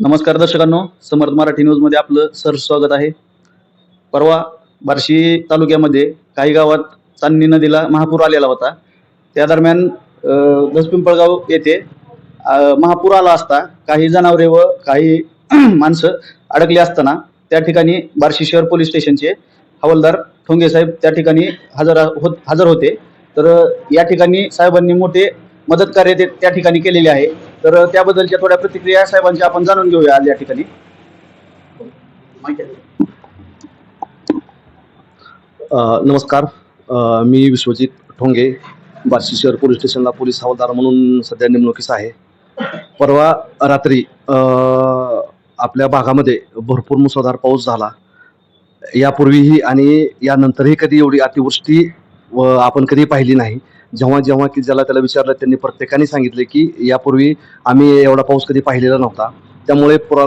नमस्कार दर्शकांनो समर्थ मराठी न्यूजमध्ये आपलं सर स्वागत आहे. परवा बार्शी तालुक्यामध्ये काही गावात चांदणी नदीला महापूर आलेला होता. त्या दरम्यान दसपिंपळगाव येथे महापूर आला असता. काही जनावरे व काही माणसं अडकली असताना त्या ठिकाणी बार्शी शहर पोलीस स्टेशनचे हवालदार ठोंगे साहेब त्या ठिकाणी हजर होत हजर होते. तर या ठिकाणी साहेबांनी मोठे मदत कार्य ते त्या ठिकाणी केलेले आहे. तर त्याबद्दलच्या थोड्या प्रतिक्रिया साहेबांच्या आपण जाणून घेऊया आज या ठिकाणी. नमस्कार. मी विश्वजित ठोंगे बार्शी शहर पोलीस स्टेशनला पोलीस हवालदार म्हणून सध्या नेमणुकीस आहे. परवा रात्री आपल्या भागामध्ये भरपूर मुसळधार पाऊस झाला. यापूर्वीही आणि यानंतरही कधी एवढी अतिवृष्टी व आपण कधी पाहिली नाही. जेव्हा जेव्हा की ज्याला त्याला विचारलं त्यांनी प्रत्येकाने सांगितले की यापूर्वी आम्ही एवढा पाऊस कधी पाहिलेला नव्हता. त्यामुळे पुरा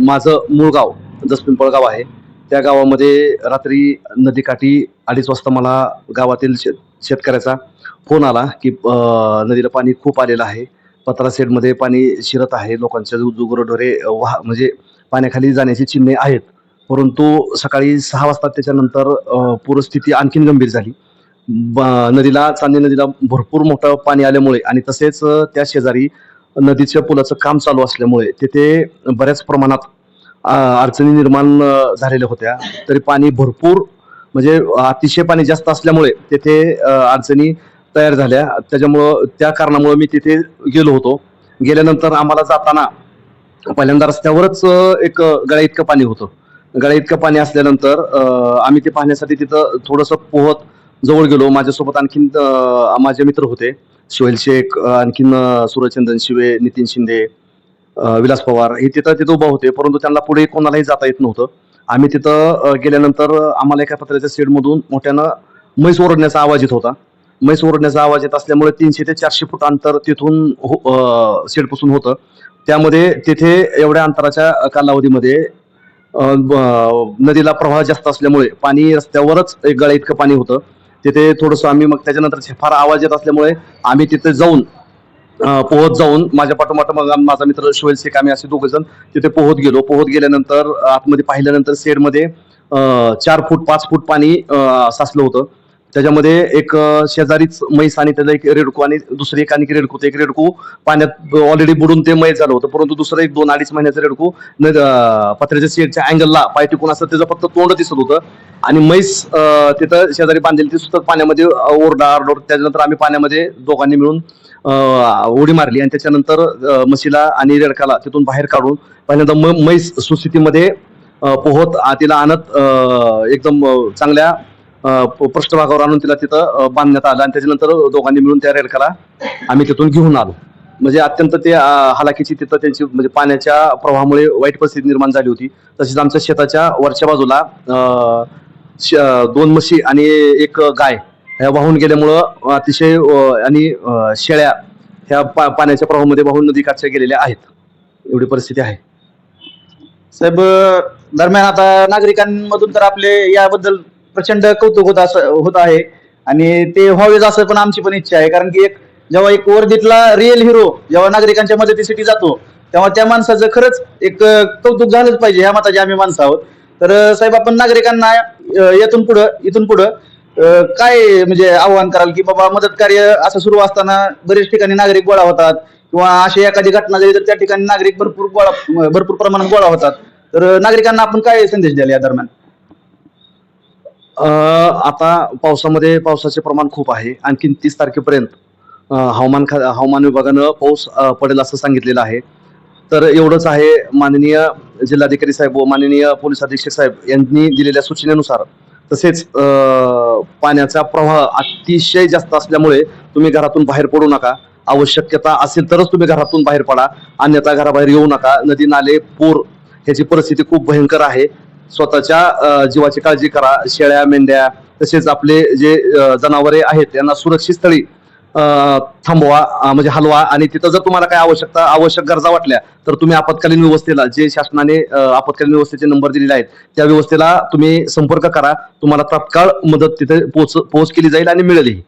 माझं मूळ गाव जसपिंपळ आहे. त्या गावामध्ये रात्री नदीकाठी अडीच वाजता मला गावातील शेत शेतकऱ्याचा फोन आला की नदीला पाणी खूप आलेलं आहे. पत्रा सेडमध्ये पाणी शिरत आहे. लोकांच्या जुगरढोरे वाह म्हणजे पाण्याखाली जाण्याची चिन्हे आहेत. परंतु सकाळी सहा वाजता त्याच्यानंतर पूरस्थिती आणखीन गंभीर झाली. नदीला चांदी नदीला भरपूर मोठं पाणी आल्यामुळे आणि तसेच त्या शेजारी नदीच्या पुलाचं काम चालू असल्यामुळे तिथे बऱ्याच प्रमाणात अडचणी निर्माण झालेल्या होत्या. तरी पाणी भरपूर म्हणजे अतिशय पाणी जास्त असल्यामुळे तेथे अडचणी तयार झाल्या. त्याच्यामुळं त्या कारणामुळं मी तिथे गेलो होतो. गेल्यानंतर आम्हाला जाताना पहिल्यांदा रस्त्यावरच एक गळ्या इतकं पाणी होतं. गळ्या इतकं पाणी असल्यानंतर आम्ही ते पाहण्यासाठी तिथं थोडंसं पोहत जवळ गेलो. माझ्यासोबत आणखीन माझे मित्र होते. सोहेल शेख आणखीन सूर्यचंदन शिवे नितीन शिंदे विलास पवार. हे तिथं तिथं उभा होते. परंतु त्यांना पुढे कोणालाही जाता येत नव्हतं. आम्ही तिथं गेल्यानंतर आम्हाला एका पत्र्याच्या शेडमधून मोठ्यानं म्हैस ओरडण्याचा आवाज येत होता. म्हैस ओरडण्याचा आवाज येत असल्यामुळे तीनशे ते चारशे फूट अंतर तिथून हो- शेडपासून होतं. त्यामध्ये तिथे एवढ्या अंतराच्या कालावधीमध्ये नदीला प्रवाह जास्त असल्यामुळे पाणी रस्त्यावरच एक गळ्या इतकं पाणी होतं. तिथे थोडंसं आम्ही मग त्याच्यानंतर फार आवाज येत असल्यामुळे आम्ही तिथे जाऊन पोहत जाऊन माझ्या पाठोपाठ मग माझा मित्र शोएल शेख आम्ही असे दोघे जण तिथे पोहत गेलो. पोहत गेल्यानंतर आतमध्ये पाहिल्यानंतर शेडमध्ये अ, चार फूट पाच फूट पाणी साचलं होतं. त्याच्यामध्ये एक शेजारीच म्हैस आणि त्याला एक रेडकू आणि दुसरी एक आणि रेडकू. ते एक रेडकू पाण्यात ऑलरेडी बुडून ते मैस झालं होतं. परंतु दुसरं एक दोन अडीच महिन्याचं रेडकू न- पत्र्याच्या शेडच्या अँगलला पाय टिकून असं त्याचं फक्त तोंड दिसत होतं. आणि म्हैस तिथं शेजारी बांधलेली ती सुद्धा पाण्यामध्ये ओरडा आरडोर त्याच्यानंतर आम्ही पाण्यामध्ये दोघांनी मिळून उडी मारली. आणि त्याच्यानंतर म्हशीला आणि रेडकाला तिथून बाहेर काढून पहिल्यांदा म- म्हैस सुस्थितीमध्ये पोहत तिला आणत एकदम चांगल्या पृष्ठभागावर आणून तिला तिथं बांधण्यात आलं. आणि त्याच्यानंतर दोघांनी मिळून त्या रेडकाला आम्ही तिथून घेऊन आलो. म्हणजे अत्यंत ते हलाखीची तिथं त्यांची म्हणजे पाण्याच्या प्रवाहामुळे वाईट परिस्थिती निर्माण झाली होती. तसेच आमच्या शेताच्या वरच्या बाजूला श- दोन म्हशी आणि एक गाय ह्या वाहून गेल्यामुळं अतिशय आणि शेळ्या ह्या पा- पाण्याच्या प्रवाहामध्ये वाहून नदी काच्या गेलेल्या आहेत. एवढी परिस्थिती आहे. साहेब दरम्यान आता नागरिकांमधून तर आपले याबद्दल प्रचंड कौतुक होत असं होत आहे. आणि ते व्हावेच असं पण आमची पण इच्छा आहे. कारण की एक जेव्हा एक वर्धीतला रिअल हिरो जेव्हा नागरिकांच्या मदतीसाठी जातो तेव्हा त्या माणसाचं खरंच एक कौतुक झालंच पाहिजे ह्या मताची आम्ही माणसं आहोत. तर साहेब आपण नागरिकांना येथून यातून पुढं इथून पुढं काय म्हणजे आव्हान कराल की बाबा मदत कार्य असं सुरू असताना बरेच ठिकाणी नागरिक गोळा होतात किंवा अशी एखादी घटना झाली तर त्या ठिकाणी नागरिक भरपूर गोळा भरपूर प्रमाणात गोळा होतात. तर नागरिकांना आपण काय संदेश द्याल या दरम्यान? आता पावसामध्ये पावसाचे प्रमाण खूप आहे. आणखीन तीस तारखेपर्यंत हवामान खा हवामान विभागानं पाऊस पडेल असं सांगितलेलं आहे. तर एवढंच आहे माननीय जिल्हाधिकारी साहेब व माननीय पोलीस अधीक्षक साहेब यांनी दिलेल्या सूचनेनुसार तसेच पाण्याचा प्रवाह अतिशय जास्त असल्यामुळे तुम्ही घरातून बाहेर पडू नका. आवश्यकता असेल तरच तुम्ही घरातून बाहेर पडा. अन्यथा घराबाहेर येऊ नका. नदी नाले पूर ह्याची परिस्थिती खूप भयंकर आहे. स्वतःच्या जीवाची काळजी करा शेळ्या मेंढ्या तसेच आपले जे जनावरे आहेत यांना सुरक्षित स्थळी थांबवा म्हणजे हलवा आणि तिथं जर तुम्हाला काय आवश्यकता आवश्यक गरजा वाटल्या तर तुम्ही आपत्कालीन व्यवस्थेला जे शासनाने आपत्कालीन व्यवस्थेचे नंबर दिलेले आहेत त्या व्यवस्थेला तुम्ही संपर्क करा. तुम्हाला तात्काळ मदत तिथे पोहोच पोहोच केली जाईल आणि मिळेलही.